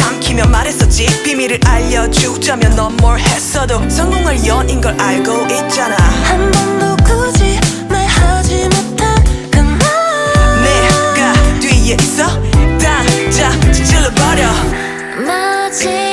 삼키며 말했었지. 비밀을 알려주자면 넌 뭘 했어도 성공할 연인 걸 알고 있잖아. 한 번도 굳이 말하지 못한 그말 내가 뒤에 있어. 당장 찔러버려. 마치